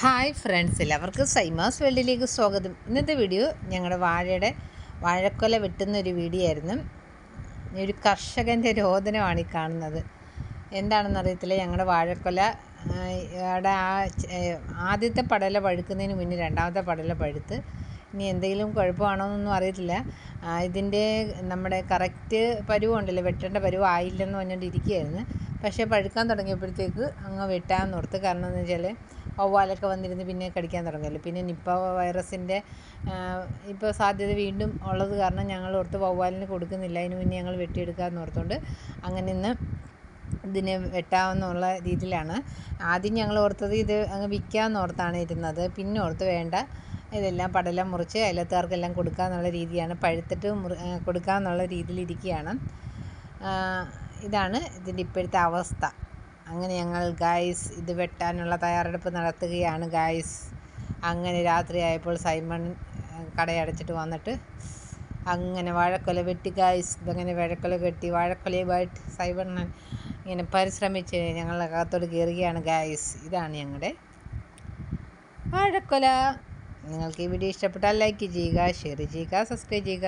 Hi friends എല്ലാവർക്കും സൈമാസ് വേൾഡിലേക്ക് സ്വാഗതം. ഇന്നത്തെ വീഡിയോ ഞങ്ങളുടെ വാഴയുടെ വാഴക്കൊല വെട്ടുന്ന ഒരു വീഡിയോ ആയിരുന്നു. ഒരു കർഷകന്റെ രോദനമാണ് ഈ കാണുന്നത്. എന്താണെന്ന് അറിയത്തില്ല ഞങ്ങളുടെ വാഴക്കൊല അവിടെ ആ ആദ്യത്തെ പടല പഴുക്കുന്നതിന് മുന്നേ രണ്ടാമത്തെ പടല പഴുത്ത്. ഇനി എന്തെങ്കിലും കുഴപ്പമാണോ എന്നൊന്നും അറിയത്തില്ല ഇതിന്റെ നമ്മുടെ കറക്റ്റ് പരുവുണ്ടല്ലോ വെട്ടേണ്ട പരുവ് ആയില്ലെന്ന് പറഞ്ഞുകൊണ്ടിരിക്കുകയായിരുന്നു. പക്ഷേ പഴുക്കാൻ തുടങ്ങിയപ്പോഴത്തേക്ക് അങ്ങ് വെട്ടാൻ ഓർത്ത്. കാരണം എന്ന് വെച്ചാൽ വവ്വാലൊക്കെ വന്നിരുന്ന് പിന്നെ കടിക്കാൻ തുടങ്ങിയല്ലോ. പിന്നെ നിപ്പ വൈറസിന്റെ ഇപ്പോൾ സാധ്യത വീണ്ടും ഉള്ളത് കാരണം ഞങ്ങൾ ഓർത്ത് വവ്വാലിന് കൊടുക്കുന്നില്ല. അതിന് മുന്നേ ഞങ്ങൾ വെട്ടിയെടുക്കാമെന്ന് ഓർത്തുകൊണ്ട് അങ്ങനെ ഇന്ന് ഇതിനെ വെട്ടാമെന്നുള്ള രീതിയിലാണ്. ആദ്യം ഞങ്ങൾ ഓർത്തത് ഇത് അങ്ങ് വിൽക്കാമെന്ന് ഓർത്താണ് ഇരുന്നത്. പിന്നെ ഓർത്ത് വേണ്ട ഇതെല്ലാം പടലം മുറിച്ച് അയലത്തുകാർക്കെല്ലാം കൊടുക്കാമെന്നുള്ള രീതിയാണ് പഴുത്തിട്ട് മുറി കൊടുക്കാമെന്നുള്ള രീതിയിലിരിക്കുകയാണ് ഇതാണ് ഇതിന്റെ ഇപ്പോഴത്തെ അവസ്ഥ. അങ്ങനെ ഞങ്ങൾ ഗായ്സ് ഇത് വെട്ടാനുള്ള തയ്യാറെടുപ്പ് നടത്തുകയാണ് ഗായ്സ് അങ്ങനെ രാത്രിയായപ്പോൾ സൈമൺ കടയടച്ചിട്ട് വന്നിട്ട് അങ്ങനെ വാഴക്കൊല വെട്ടി ഗായ്സ് ഇതങ്ങനെ വാഴക്കൊല കെട്ടി വാഴക്കൊലയുമായിട്ട് സൈമണ്ണൻ ഇങ്ങനെ പരിശ്രമിച്ച് ഞങ്ങളുടെ അകത്തോട് കയറുകയാണ് ഗായ്സ് ഇതാണ് ഞങ്ങളുടെ വാഴക്കൊല. നിങ്ങൾക്ക് ഈ വീഡിയോ ഇഷ്ടപ്പെട്ടാൽ ലൈക്ക് ചെയ്യുക ഷെയർ ചെയ്യുക സബ്സ്ക്രൈബ് ചെയ്യുക.